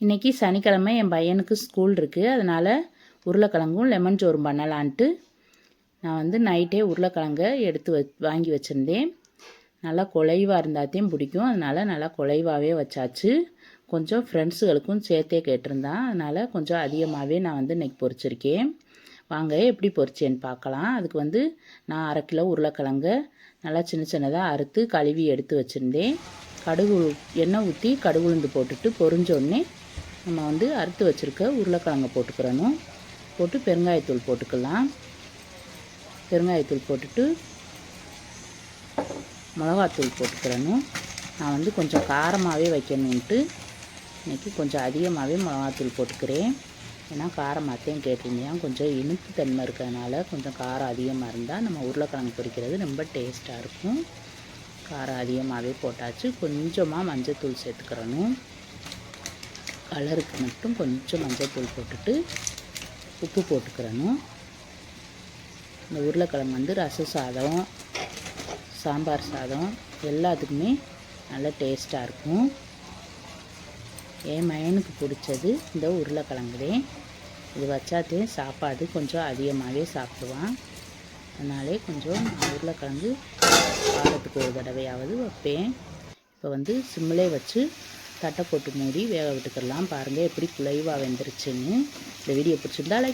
இன்றைக்கி சனிக்கிழமை என் பையனுக்கு ஸ்கூல் இருக்குது அதனால் உருளைக்கிழங்கும் லெமன் சோறும் பண்ணலான்ட்டு நான் வந்து நைட்டே உருளைக்கிழங்கை எடுத்து வ வாங்கி வச்சுருந்தேன். நல்லா குலைவாக இருந்தாத்தையும் பிடிக்கும். அதனால் நல்லா குலைவாகவே வச்சாச்சு. கொஞ்சம் ஃப்ரெண்ட்ஸுகளுக்கும் சேர்த்தே கேட்டிருந்தான். அதனால் கொஞ்சம் அதிகமாகவே நான் வந்து இன்றைக்கி பொரிச்சிருக்கேன் வாங்க எப்படி பொரிச்சேன்னு பார்க்கலாம். அதுக்கு வந்து நான் அரை கிலோ உருளைக்கிழங்கை நல்லா சின்ன சின்னதாக அறுத்து கழுவி எடுத்து வச்சுருந்தேன். கடுகு எண்ணெய் ஊற்றி கடுகு உளுந்து போட்டுட்டு பொறிஞ்சோடனே நம்ம வந்து அறுத்து வச்சுருக்க உருளைக்கிழங்க போட்டுக்கிறணும். போட்டு பெருங்காயத்தூள் போட்டுக்கலாம். பெருங்காயத்தூள் போட்டுட்டு மிளகாத்தூள் போட்டுக்கிறணும். நான் வந்து கொஞ்சம் காரமாகவே வைக்கணுன்ட்டு இன்றைக்கி கொஞ்சம் அதிகமாகவே மிளகாத்தூள் போட்டுக்கிறேன். ஏன்னா காரமாகத்தையும் கேட்டிருந்தேன் கொஞ்சம் இனிப்பு தன்மை இருக்கிறதுனால கொஞ்சம் காரம் அதிகமாக இருந்தால் நம்ம உருளைக்கிழங்கு பொரிக்கிறது ரொம்ப டேஸ்ட்டாக இருக்கும். காரம் அதிகமாகவே போட்டாச்சு. கொஞ்சமாக மஞ்சள் சேர்த்துக்கிறணும். கலருக்கு மட்டும் கொஞ்சம் மஞ்சள் போட்டுட்டு உப்பு போட்டுக்கிறணும். இந்த உருளைக்கிழங்கு வந்து ரச சாதம் சாம்பார் சாதம் எல்லாத்துக்குமே நல்ல டேஸ்ட்டாக இருக்கும். என் மயனுக்கு பிடிச்சது இந்த உருளைக்கிழங்குதே இது வச்சாத்தே சாப்பாடு கொஞ்சம் அதிகமாகவே சாப்பிடுவான். அதனாலே கொஞ்சம் உருளைக்கிழங்கு வாரத்துக்கு ஒரு தடவையாவது வைப்பேன். இப்போ வந்து சிம்மிலே வச்சு தட்டை போட்டு மூடி வேக விட்டுக்கலாம் பாருங்கள் எப்படி குலைவாக வெந்துருச்சுன்னு. இந்த வீடியோ பிடிச்சிருந்தா லைக்